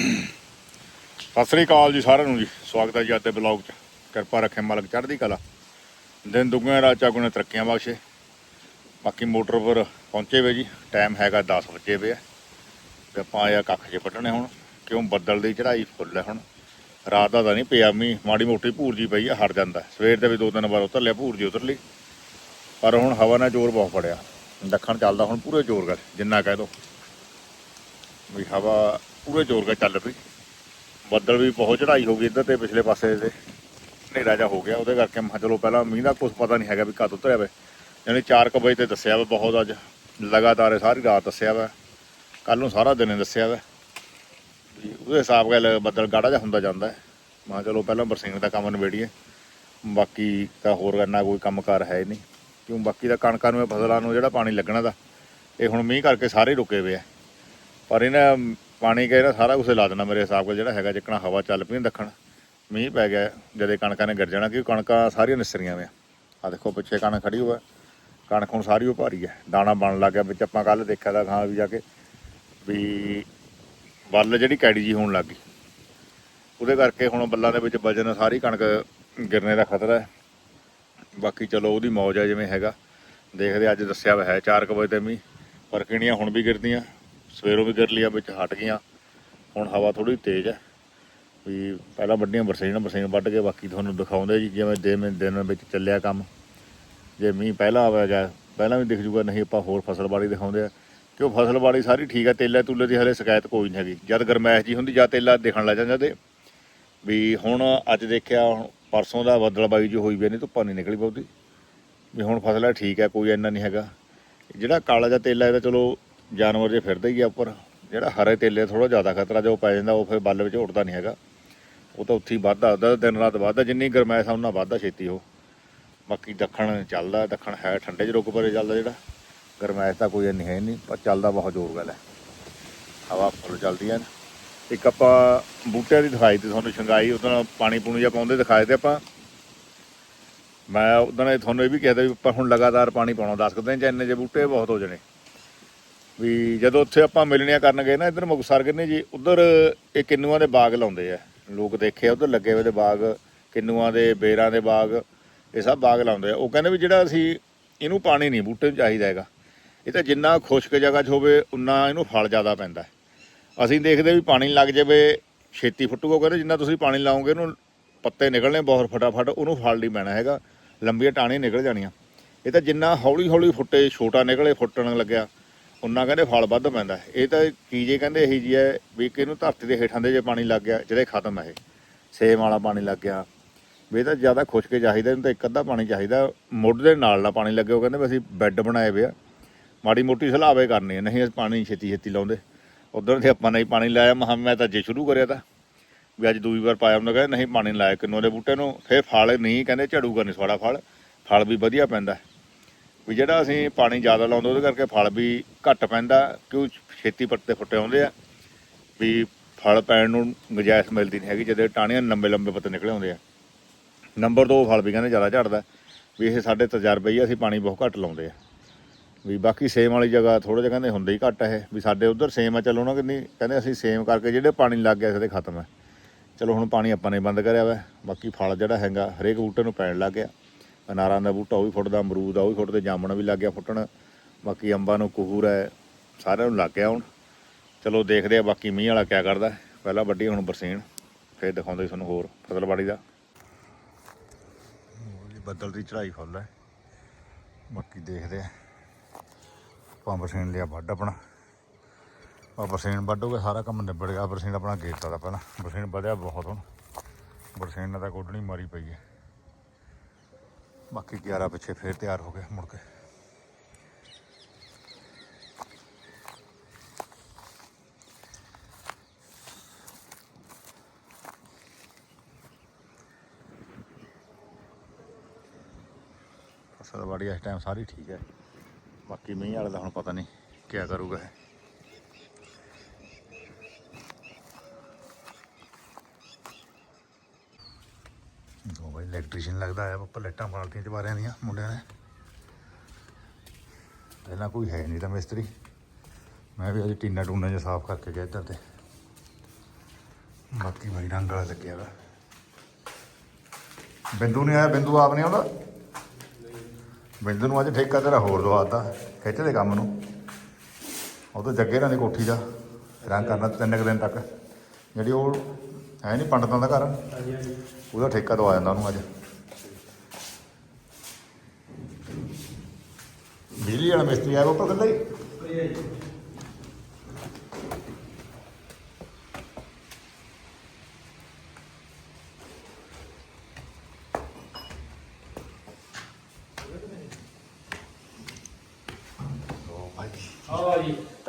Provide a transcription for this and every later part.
ਸਤਿ ਸ੍ਰੀ ਅਕਾਲ ਜੀ ਸਾਰਿਆਂ ਨੂੰ ਜੀ। ਸਵਾਗਤ ਹੈ ਜੀ ਅੱਜ ਦੇ ਬਲੌਗ 'ਚ। ਕਿਰਪਾ ਰੱਖੇ ਮਾਲਕ ਚੜ੍ਹਦੀ ਕਲਾ। ਦਿਨ ਦੁੱਗਿਆਂ ਰਾਤ ਚੌਗੁਣੇ ਤਰੱਕੀਆਂ ਬਖਸ਼ੇ। ਬਾਕੀ ਮੋਟਰ ਪਰ ਪਹੁੰਚੇ ਵੇ ਜੀ। ਟਾਈਮ ਹੈਗਾ 10 ਵਜੇ ਵੇ ਤੇ ਆਪਾਂ ਆਇਆ ਕੱਖ 'ਚ ਪੱਟਣੇ ਹੁਣ। ਕਿਉਂ ਬੱਦਲ ਦੀ ਚੜ੍ਹਾਈ ਫੁੱਲ ਹੈ ਹੁਣ। ਰਾਤ ਦਾ ਤਾਂ ਨਹੀਂ ਪਿਆ ਮੀਂਹ। ਮਾੜੀ ਮੋਟੀ ਭੂਰ ਜੀ ਪਈ ਆ, ਹਟ ਜਾਂਦਾ। ਸਵੇਰ ਦੇ ਵੀ ਦੋ ਤਿੰਨ ਵਾਰ ਉਤਰ ਲਿਆ, ਭੂਰ ਜੀ ਉਤਰ ਲਈ। ਪਰ ਹੁਣ ਹਵਾ ਨਾਲ ਜ਼ੋਰ ਬਹੁਤ ਫੜਿਆ। ਦੱਖਣ ਚੱਲਦਾ ਹੁਣ ਪੂਰੇ ਜ਼ੋਰ ਕਰ ਜਿੰਨਾ ਕਹਿ ਦੋ। ਵੀ ਹਵਾ ਪੂਰੇ ਜ਼ੋਰ ਕਰ ਚੱਲ ਪਈ। ਬੱਦਲ ਵੀ ਬਹੁਤ ਚੜਾਈ ਹੋ ਗਈ ਇੱਧਰ ਤੇ ਪਿਛਲੇ ਪਾਸੇ ਤੇ। ਹਨੇਰਾ ਜਾ ਹੋ ਗਿਆ, ਉਹਦੇ ਕਰਕੇ ਮੈਂ ਕਿਹਾ ਚਲੋ ਪਹਿਲਾਂ ਮੀਂਹ ਦਾ ਕੁਝ ਪਤਾ ਨਹੀਂ ਹੈਗਾ ਵੀ ਕਦ ਉਤਰਿਆ ਵੇ। ਯਾਨੀ 4 ਵਜੇ ਤੇ ਦੱਸਿਆ ਵਾ ਬਹੁਤ ਅੱਜ। ਲਗਾਤਾਰ ਸਾਰੀ ਰਾਤ ਦੱਸਿਆ ਵਾ। ਕੱਲ ਨੂੰ ਸਾਰਾ ਦਿਨ ਦੱਸਿਆ ਵਾ। ਵੀ ਉਹਦੇ ਹਿਸਾਬ ਨਾਲ ਬੱਦਲ ਗਾੜਾ ਜਿਹਾ ਹੁੰਦਾ ਜਾਂਦਾ ਹੈ। ਮੈਂ ਚਲੋ ਪਹਿਲਾਂ ਬਰਸਿੰਗ ਦਾ ਕੰਮ ਨਿਬੇੜੀਏ। ਬਾਕੀ ਤਾਂ ਹੋਰ ਕਰਨਾ ਕੋਈ ਕੰਮਕਾਰ ਹੈ ਹੀ ਨਹੀਂ। ਕਿਉਂ ਬਾਕੀ ਦਾ ਕਣਕਾਂ ਨੂੰ, ਫਸਲਾਂ ਨੂੰ ਜਿਹੜਾ ਪਾਣੀ ਲੱਗਣਾ ਦਾ, ਇਹ ਹੁਣ ਮੀਂਹ ਕਰਕੇ ਸਾਰੇ ਰੁਕੇ ਹੋਏ ਆ। ਪਰ ਇਹਨਾਂ ਪਾਣੀ ਕੇ ਨਾ, ਸਾਰਾ ਕੁਝ ਲਾ ਦੇਣਾ ਮੇਰੇ ਹਿਸਾਬ ਨਾਲ ਜਿਹੜਾ ਹੈਗਾ ਜਿੱਕਣਾ ਹਵਾ ਚੱਲ ਪਈ, ਦੱਖਣ। ਮੀਂਹ ਪੈ ਗਿਆ, ਜਦੇ ਕਣਕਾਂ ਨੇ ਗਿਰ ਜਾਣਾ, ਕਿਉਂਕਿ ਕਣਕਾਂ ਸਾਰੀਆਂ ਨਿਸਰੀਆਂ ਵੇ। ਆ ਦੇਖੋ, ਪਿੱਛੇ ਕਣਕ ਖੜੀ ਹੋਇਆ ਕਣਕ ਹੁਣ ਸਾਰੀ ਉਹ ਭਾਰੀ ਹੈ ਦਾਣਾ ਬਣ ਲੱਗ ਗਿਆ, ਵਿੱਚ ਆਪਾਂ ਕੱਲ ਦੇਖਿਆ ਤਾਂ ਖਾਂ ਵੀ ਜਾ ਕੇ ਵੀ ਬੱਲ ਜਿਹੜੀ ਕੈੜੀ ਜੀ ਹੋਣ ਲੱਗ ਗਈ। ਉਹਦੇ ਕਰਕੇ ਹੁਣ ਬੱਲਾਂ ਦੇ ਵਿੱਚ ਵਜਨ ਸਾਰੀ ਕਣਕ ਗਿਰਨੇ ਦਾ ਖਤਰਾ ਹੈ। ਬਾਕੀ ਚਲੋ, ਉਹਦੀ ਮੌਜ ਹੈ ਜਿਵੇਂ ਹੈਗਾ। ਦੇਖਦੇ ਅੱਜ ਦੱਸਿਆ ਵਾ ਹੈ 4 ਵਜੇ ਤੇ ਮੀਂਹ, ਪਰ ਕਿਣੀਆਂ ਹੁਣ ਵੀ ਗਿਰਦੀਆਂ। ਸਵੇਰੋਂ ਵੀ ਗਿਰ ਲਿਆ ਵਿੱਚ ਹਟ ਗਈਆਂ। ਹੁਣ ਹਵਾ ਥੋੜੀ ਤੇਜ਼ ਹੈ। ਵੀ ਪਹਿਲਾਂ ਵੱਡੀਆਂ ਬਰਸੀਨ ਬਰਸੀਨ ਵੱਢ ਕੇ ਬਾਕੀ ਤੁਹਾਨੂੰ ਦਿਖਾਉਂਦੇ ਜੀ, ਜਿਵੇਂ ਦਿਨ ਦਿਨ ਵਿੱਚ ਚੱਲਿਆ ਕੰਮ। ਜੇ ਮੀਂਹ ਪਹਿਲਾਂ ਆਵੇ ਜਾਂ ਪਹਿਲਾਂ ਵੀ ਦਿਖ ਜੂਗਾ, ਨਹੀਂ ਆਪਾਂ ਹੋਰ ਫਸਲ ਬਾੜੀ ਦਿਖਾਉਂਦੇ ਆ। ਕਿ ਉਹ ਫਸਲ ਬਾੜੀ ਸਾਰੀ ਠੀਕ ਹੈ, ਤੇਲੇ ਤੂਲੇ ਦੀ ਹਲੇ ਸ਼ਿਕਾਇਤ ਕੋਈ ਨਹੀਂ ਹੈਗੀ। ਜਦ ਗਰਮੈਸ਼ ਜੀ ਹੁੰਦੀ ਜਾਂ ਤੇਲਾ ਦਿਖਣ ਲੱਗ ਜਾਂਦਾ ਤੇ ਵੀ ਹੁਣ ਅੱਜ ਦੇਖਿਆ, ਹੁਣ ਪਰਸੋਂ ਦਾ ਬੱਦਲਬਾਈ ਜੋ ਹੋਈ ਵੀ ਨਹੀਂ, ਧੁੱਪਾਂ ਨਹੀਂ ਨਿਕਲੀ ਬਹੁਤੀ। ਵੀ ਹੁਣ ਫਸਲ ਹੈ, ਠੀਕ ਹੈ, ਕੋਈ ਇੰਨਾ ਨਹੀਂ ਹੈਗਾ। ਜਿਹੜਾ ਕਾਲਾ ਜਿਹਾ ਤੇਲਾ ਇਹਦਾ ਚਲੋ ਜਾਨਵਰ ਜੇ ਫਿਰਦਾ ਹੀ ਆ ਉੱਪਰ, ਜਿਹੜਾ ਹਰੇ ਤੇਲੇ ਥੋੜਾ ਜ਼ਿਆਦਾ ਖਤਰਾ, ਜੋ ਪੈ ਜਾਂਦਾ ਉਹ ਫਿਰ ਬੱਲ ਵਿੱਚ ਉੱਡਦਾ ਨਹੀਂ ਹੈਗਾ। ਉਹ ਤਾਂ ਉੱਥੇ ਹੀ ਵੱਧਦਾ ਉਹਦਾ ਦਿਨ ਰਾਤ ਵੱਧਦਾ, ਜਿੰਨੀ ਗਰਮੈਸ਼ ਆ ਉਹਨਾਂ ਵੱਧਦਾ ਛੇਤੀ ਉਹ। ਬਾਕੀ ਦੱਖਣ ਚੱਲਦਾ, ਦੱਖਣ ਹੈ ਠੰਡੇ ਚ ਰੁਕ ਪਰੇ ਚੱਲਦਾ ਜਿਹੜਾ। ਗਰਮੈਸ਼ ਤਾਂ ਕੋਈ ਨਹੀਂ ਹੈ ਨਹੀਂ, ਪਰ ਚੱਲਦਾ ਬਹੁਤ ਜ਼ੋਰ ਗੱਲ ਹੈ ਹਵਾ ਫੁੱਲ ਚੱਲਦੀ ਹੈ ਇੱਕ ਆਪਾਂ ਬੂਟਿਆਂ ਦੀ ਦਿਖਾਈ ਤੇ ਤੁਹਾਨੂੰ ਸ਼ੰਗਾਈ ਉਦੋਂ ਪਾਣੀ ਪੂਣੀ ਜਿਹਾ ਪਾਉਂਦੇ ਦਿਖਾਏ ਤੇ ਆਪਾਂ। ਮੈਂ ਉਦੋਂ ਤੁਹਾਨੂੰ ਇਹ ਵੀ ਕਹਿ ਤਾ ਵੀ ਆਪਾਂ ਹੁਣ ਲਗਾਤਾਰ ਪਾਣੀ ਪਾਉਣਾ, ਦੱਸ ਦਿਨ ਚ ਇੰਨੇ ਜੇ ਬੂਟੇ ਬਹੁਤ ਹੋ ਜਣੇ। ਵੀ ਜਦੋਂ ਉੱਥੇ ਆਪਾਂ ਮਿਲਣੀਆਂ ਕਰਨ ਗਏ ਨਾ, ਇੱਧਰ ਮੁਕਤਸਰ ਕਿੰਨੇ ਜੀ, ਉੱਧਰ ਇਹ ਕਿੰਨੂਆਂ ਦੇ ਬਾਗ ਲਾਉਂਦੇ ਆ। ਲੋਕ ਦੇਖੇ ਉੱਧਰ ਲੱਗੇ ਹੋਏ ਦੇ ਬਾਗ, ਕਿੰਨੂਆਂ ਦੇ ਬੇਰਾਂ ਦੇ ਬਾਗ, ਇਹ ਸਭ ਬਾਗ ਲਾਉਂਦੇ ਆ। ਉਹ ਕਹਿੰਦੇ ਵੀ ਜਿਹੜਾ ਅਸੀਂ ਇਹਨੂੰ ਪਾਣੀ ਨਹੀਂ, ਬੂਟੇ ਨੂੰ ਚਾਹੀਦਾ ਹੈਗਾ। ਇਹ ਤਾਂ ਜਿੰਨਾ ਖੁਸ਼ਕ ਜਗ੍ਹਾ 'ਚ ਹੋਵੇ, ਉਨਾ ਇਹਨੂੰ ਫਲ ਜ਼ਿਆਦਾ ਪੈਂਦਾ। ਅਸੀਂ ਦੇਖਦੇ ਵੀ ਪਾਣੀ ਲੱਗ ਜਾਵੇ, ਛੇਤੀ ਫੁੱਟੂਗਾ ਕਹਿੰਦੇ ਜਿੰਨਾ ਤੁਸੀਂ ਪਾਣੀ ਲਾਓਗੇ ਇਹਨੂੰ ਪੱਤੇ ਨਿਕਲਣੇ ਬਹੁਤ ਫਟਾਫਟ, ਉਹਨੂੰ ਫਲ ਨਹੀਂ ਪੈਣਾ ਹੈਗਾ। ਲੰਬੀਆਂ ਟਾਹਣੀਆਂ ਨਿਕਲ ਜਾਣੀਆਂ। ਇਹ ਤਾਂ ਜਿੰਨਾ ਹੌਲੀ ਹੌਲੀ ਫੁੱਟੇ, ਛੋਟਾ ਨਿਕਲੇ, ਫੁੱਟਣ ਲੱਗਿਆ। ਉਹਨਾਂ ਕਹਿੰਦੇ ਫਲ ਵੱਧ ਪੈਂਦਾ। ਇਹ ਤਾਂ ਚੀਜ਼ੇ ਕਹਿੰਦੇ ਇਹੀ ਜੀ ਹੈ ਵੀ ਕਿ ਇਹਨੂੰ ਧਰਤੀ ਦੇ ਹੇਠਾਂ ਦੇ ਜੇ ਪਾਣੀ ਲੱਗ ਗਿਆ ਜਿਹੜੇ ਖਤਮ ਹੈ ਇਹ। ਸੇਮ ਵਾਲਾ ਪਾਣੀ ਲੱਗ ਗਿਆ। ਵੀ ਇਹ ਤਾਂ ਜ਼ਿਆਦਾ ਖੁਸ਼ਕ ਚਾਹੀਦਾ, ਇਹਨੂੰ ਤਾਂ ਇੱਕ ਅੱਧਾ ਪਾਣੀ ਚਾਹੀਦਾ। ਮੁੱਢ ਦੇ ਨਾਲ ਨਾ ਪਾਣੀ ਲੱਗੇ, ਉਹ ਕਹਿੰਦੇ ਵੀ ਅਸੀਂ ਬੈੱਡ ਬਣਾਏ ਵੇ ਆ। ਮਾੜੀ ਮੋਟੀ ਸਲਾਵੇ ਕਰਨੀ ਹੈ ਨਹੀਂ ਅਸੀਂ ਪਾਣੀ ਛੇਤੀ ਛੇਤੀ ਲਾਉਂਦੇ। ਉਧਰ ਤੇ ਆਪਾਂ ਨਹੀਂ ਪਾਣੀ ਲਾਇਆ, ਮਹਾਂ ਮੈਂ ਤਾਂ ਜੇ ਸ਼ੁਰੂ ਕਰਿਆ ਤਾਂ। ਵੀ ਅੱਜ ਦੂਜੀ ਵਾਰ ਪਾਇਆ ਉਹਨਾਂ ਕਹਿੰਦੇ ਨਹੀਂ ਪਾਣੀ ਲਾਇਆ, ਕਿੰਨੂ ਦੇ ਬੂਟੇ ਨੂੰ। ਫੇਰ ਫਲ ਨਹੀਂ, ਕਹਿੰਦੇ ਝੜੂਗਾ ਨਹੀਂ ਥੋੜਾ ਫਲ। ਫਲ ਵੀ ਵਧੀਆ ਪੈਂਦਾ। ਵੀ ਜਿਹੜਾ ਅਸੀਂ ਪਾਣੀ ਜ਼ਿਆਦਾ ਲਾਉਂਦੇ, ਉਹਦੇ ਕਰਕੇ ਫਲ ਵੀ ਘੱਟ ਪੈਂਦਾ, ਕਿਉਂ ਛੇਤੀ ਪੱਤੇ ਫੁੱਟੇ ਆਉਂਦੇ ਆ। ਵੀ ਫਲ ਪੈਣ ਨੂੰ ਗੁੰਜਾਇਸ਼ ਮਿਲਦੀ ਨਹੀਂ ਹੈਗੀ ਜਦੋਂ ਟਾਹਣੀਆਂ ਲੰਬੇ ਲੰਬੇ ਪੱਤੇ ਨਿਕਲੇ ਆਉਂਦੇ ਆ। ਨੰਬਰ 2 ਫਲ ਵੀ ਕਹਿੰਦੇ ਜ਼ਿਆਦਾ ਝੜਦਾ, ਵੀ ਇਹ ਸਾਡੇ ਤਜਰਬੇ ਹੀ ਅਸੀਂ ਪਾਣੀ ਬਹੁਤ ਘੱਟ ਲਾਉਂਦੇ ਆ। ਵੀ ਬਾਕੀ ਸੇਮ ਵਾਲੀ ਜਗ੍ਹਾ ਥੋੜਾ ਜਿਹਾ ਕਹਿੰਦੇ ਹੁੰਦੇ ਹੀ ਘੱਟ ਹੈ ਵੀ ਸਾਡੇ ਉਧਰ ਸੇਮ ਆ, ਚਲੋ ਨਾ ਕਿੰਨੀ ਕਹਿੰਦੇ ਅਸੀਂ ਸੇਮ ਕਰਕੇ ਜਿਹੜੇ ਪਾਣੀ ਲੱਗ ਗਿਆ ਸਾਡੇ ਖਤਮ ਹੈ ਚਲੋ ਹੁਣ ਪਾਣੀ ਆਪਾਂ ਨੇ ਬੰਦ ਕਰਿਆ ਵਾ, ਬਾਕੀ ਫਲ ਜਿਹੜਾ ਹੈਗਾ, ਹਰੇਕ ਬੂਟੇ ਨੂੰ ਪੈਣ ਲੱਗ ਗਿਆ। ਅਨਾਰਾਂ ਦਾ ਬੂਟਾ ਉਹ ਵੀ ਫੁੱਟਦਾ, ਅਮਰੂਦ ਆ ਉਹ ਵੀ ਫੁੱਟਦੇ, ਜਾਮਣ ਵੀ ਲੱਗ ਗਿਆ ਫੁੱਟਣ। ਬਾਕੀ ਅੰਬਾਂ ਨੂੰ ਕਹੂਰ ਹੈ, ਸਾਰਿਆਂ ਨੂੰ ਲੱਗ ਗਿਆ ਹੁਣ। ਚਲੋ ਦੇਖਦੇ ਆ ਬਾਕੀ ਮੀਂਹ ਵਾਲਾ ਕਿਆ ਕਰਦਾ। ਪਹਿਲਾਂ ਵੱਡੀ, ਹੁਣ ਬਰਸੀਨ। ਫਿਰ ਦਿਖਾਉਂਦੇ ਤੁਹਾਨੂੰ ਹੋਰ ਫਸਲਬਾੜੀ ਦਾ। ਬੱਦਲ ਦੀ ਚੜਾਈ ਫੁੱਲ ਹੈ। ਬਾਕੀ ਦੇਖਦੇ ਆ। ਆਪਾਂ ਬਰਸੀਨ ਲਿਆ ਵੱਢ ਆਪਣਾ। ਆ ਬਰਸੀਨ ਵੱਢੋਗੇ, ਸਾਰਾ ਕੰਮ ਨਿਬੜ ਗਿਆ। ਬਰਸੀਨ ਆਪਣਾ ਗੇਤਾ ਦਾ ਪਹਿਲਾਂ। ਬਰਸੀਨ ਵਧਿਆ ਬਹੁਤ ਹੁਣ। ਬਰਸੀਨ ਨਾਲ ਤਾਂ ਕੋਡਣੀ ਮਾਰੀ ਪਈ ਹੈ। ਬਾਕੀ 11 ਪਿੱਛੇ ਫੇਰ ਤਿਆਰ ਹੋ ਗਏ ਮੁੜ ਕੇ ਫਸਲ ਬਾੜੀ ਇਸ ਟਾਈਮ ਸਾਰੀ ਠੀਕ ਹੈ ਬਾਕੀ ਮੀਂਹ ਵਾਲੇ ਦਾ ਹੁਣ ਪਤਾ ਨਹੀਂ ਕਿਆ ਕਰੂਗਾ ਇਹ ਦੋ ਬਾਈ ਇਲੈਕਟ੍ਰੀਸ਼ੀਅਨ ਲੱਗਦਾ ਆਇਆ ਉੱਪਰ ਲਾਈਟਾਂ ਬਾਲਟੀਆਂ ਚ ਦੀਆਂ ਮੁੰਡਿਆਂ ਨੇ। ਪਹਿਲਾਂ ਕੋਈ ਹੈ ਨਹੀਂ ਤਾਂ ਮਿਸਤਰੀ। ਮੈਂ ਵੀ ਅੱਜ ਟੀਨਾ ਟੂਨਾ ਜਿਹਾ ਸਾਫ਼ ਕਰਕੇ ਗਿਆ ਇੱਧਰ ਤੇ। ਬਾਕੀ ਬਾਈ ਰੰਗ ਵਾਲਾ ਲੱਗਿਆ ਵਾ। ਬਿੰਦੂ ਨਹੀਂ ਆਇਆ, ਬਿੰਦੂ ਆਪ ਨਹੀਂ ਆਉਂਦਾ? ਬਿੰਦੂ ਨੂੰ ਅੱਜ ਠੇਕਾ ਤੇਰਾ ਹੋਰ ਦਵਾਤਾ, ਖਿੱਚ ਦੇ ਕੰਮ ਨੂੰ। ਉਹ ਤਾਂ ਜੱਗੇ ਨਾਲ ਦੀ ਕੋਠੀ ਦਾ। ਰੰਗ ਕਰਨਾ ਤਿੰਨ ਕੁ ਦਿਨ ਤੱਕ। ਜਿਹੜੀ ਉਹ ਹੈ ਨਹੀਂ ਪੰਡਤਾਂ ਦਾ ਘਰ? ਹਾਂਜੀ ਹਾਂਜੀ। ਉਹਦਾ ਠੇਕਾ ਦਵਾ ਜਾਂਦਾ ਉਹਨੂੰ ਅੱਜ। ਬਿਜਲੀ ਵਾਲਾ ਮਿਸਤਰੀ ਆਇਆ ਉਹ ਤਾਂ ਇਕੱਲਾ ਹੀ?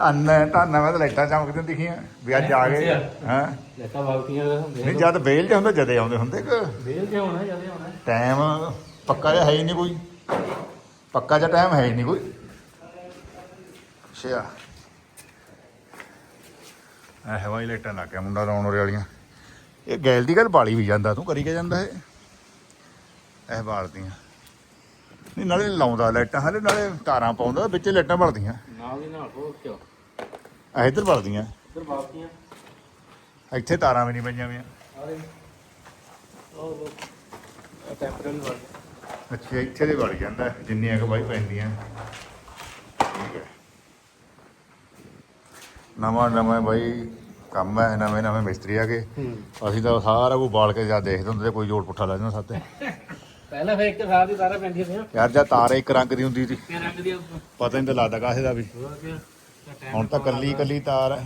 ਧੰਨ ਧੰਨ ਮੈਂ ਤਾਂ ਲਾਈਟਾਂ ਚਮਕਦੀਆਂ ਦਿਖੀਆਂ। ਵੀ ਅੱਜ ਆ ਗਏ। ਹਾਂ? ਲੈਟਾ ਵਗਤੀਆਂ ਨਹੀਂ ਜਦ ਵੇਲ ਚ ਹੁੰਦਾ ਜਦੇ ਆਉਂਦੇ ਹੁੰਦੇ ਕਿ? ਵੇਲ ਤੇ ਹੋਣਾ ਜਦੇ ਹੋਣਾ ਟਾਈਮ ਪੱਕਾ ਜਿਹਾ ਹੈ ਹੀ ਨਹੀਂ ਕੋਈ। ਪੱਕਾ ਜਿਹਾ ਟਾਈਮ ਹੈ ਹੀ ਨਹੀਂ ਕੋਈ। ਅੱਛਾ। ਇਹ ਹਵਾਈ ਲਾਈਟਾਂ ਲੱਗ ਗਿਆ ਮੁੰਡਾ ਲਾਉਣ ਵਾਲੀਆਂ। ਇਹ ਗੈਲ ਦੀ ਗੱਲ ਬਾਲੀ ਵੀ ਜਾਂਦਾ ਤੂੰ ਕਰੀ ਕੇ ਜਾਂਦਾ ਇਹ? ਇਹ ਬਾਲਦੀਆਂ। ਨਹੀਂ ਨਾਲੇ ਲਾਉਂਦਾ ਲਾਈਟਾਂ ਹਲੇ ਨਾਲੇ ਤਾਰਾਂ ਪਾਉਂਦਾ ਵਿੱਚ ਲਾਈਟਾਂ ਬਲਦੀਆਂ। ਨਾਲ ਦੀ ਨਾਲ ਹੋ ਕਿਉਂ? ਇਹ ਇੱਧਰ ਬਲਦੀਆਂ ਫਿਰ ਵਗਤੀਆਂ ਇੱਥੇ ਤਾਰਾਂ ਵੀ ਨਹੀਂ ਪਈਆਂ ਵੀਆਂ ਆਰੇ ਉਹ ਉਹ ਅੱਛਾ ਇੱਥੇ ਦੇ ਵੜ ਜਾਂਦਾ ਜਿੰਨੀਆਂ ਕੁ ਬਾਈ ਪੈਂਦੀਆਂ। ਠੀਕ ਹੈ। ਨਵਾਂ ਨਵਾਂ ਬਾਈ ਕੰਮ ਹੈ ਨਵੇਂ ਨਵੇਂ ਮਿਸਤਰੀ ਆ ਗਏ ਅਸੀਂ ਤਾਂ ਸਾਰਾ ਕੁਝ ਬਾਲ ਕੇ ਜਾ ਦੇਖਦੇ ਹੁੰਦੇ ਤੇ ਕੋਈ ਜੋੜ ਪੁੱਠਾ ਲੱਗ ਜਾਂਦਾ ਸਾਤੇ ਪਹਿਲਾਂ ਫਿਰ ਇੱਕ ਸਾਲ ਦੀ ਤਾਰਾ ਸੀ ਯਾਰ ਜਾਂ ਤਾਰ ਇੱਕ ਰੰਗ ਦੀ ਹੁੰਦੀ ਸੀ। ਰੰਗ ਦੀ ਪਤਾ ਨਹੀਂ ਤਾਂ ਲੱਗਦਾ ਕਾਹੇ ਦਾ ਵੀ। ਹੋਰ ਕੀ ਹੁਣ ਤਾਂ ਕੱਲੀ ਕੱਲੀ ਤਾਰ ਹੈ।